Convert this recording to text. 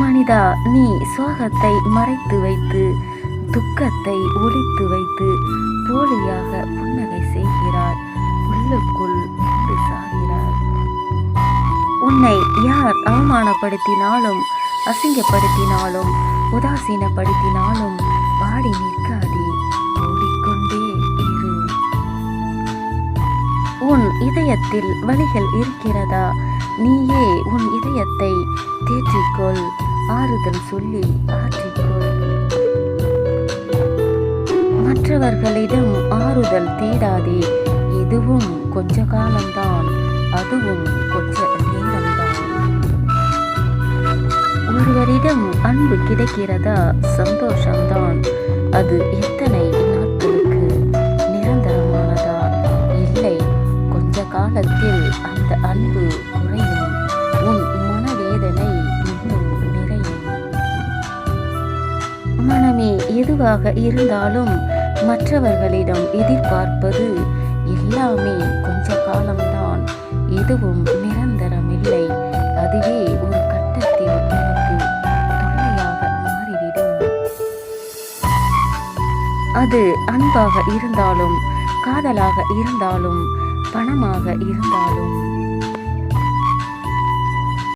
மனிதா நீ சோகத்தை மறைத்து வைத்து துக்கத்தை ஒழித்து வைத்து போலியாக புன்னகை செய்கிறார் உள்ளுக்குள் வெந்து உன்னை யார் அவமானப்படுத்தினாலும் அசிங்கப்படுத்தினாலும் உதாசீனப்படுத்தினாலும் பாடி நிற்காதே ஓடிக்கொண்டே இரு. உன் இதயத்தில் வலிகள் இருக்கிறதா? நீயே உன் இதயத்தை தேற்றிக்கொள். ஆறுதல் சொல்லி ஆற்றிக்கொள். மற்றவர்களிடம் ஆறுதல் தேடாதே இதுவும் கொஞ்ச காலம்தான் அதுவும் கொஞ்ச நேரம்தான். ஒருவரிடம் அன்பு கிடைக்கிறதா சந்தோஷம்தான் அது எத்தனை நாட்களுக்கு நிரந்தரமானதா? இல்லை கொஞ்ச காலத்தில் மனமே எதுவாக இருந்தாலும் மற்றவர்களிடம் எதிர்பார்ப்பது எல்லாமே கொஞ்ச காலம்தான். எதுவும் நிரந்தரமில்லை. அதுவே ஒரு கட்டத்தில் எனக்கு தொல்லையாக மாறிவிடும். அது அன்பாக இருந்தாலும் காதலாக இருந்தாலும் பணமாக இருந்தாலும்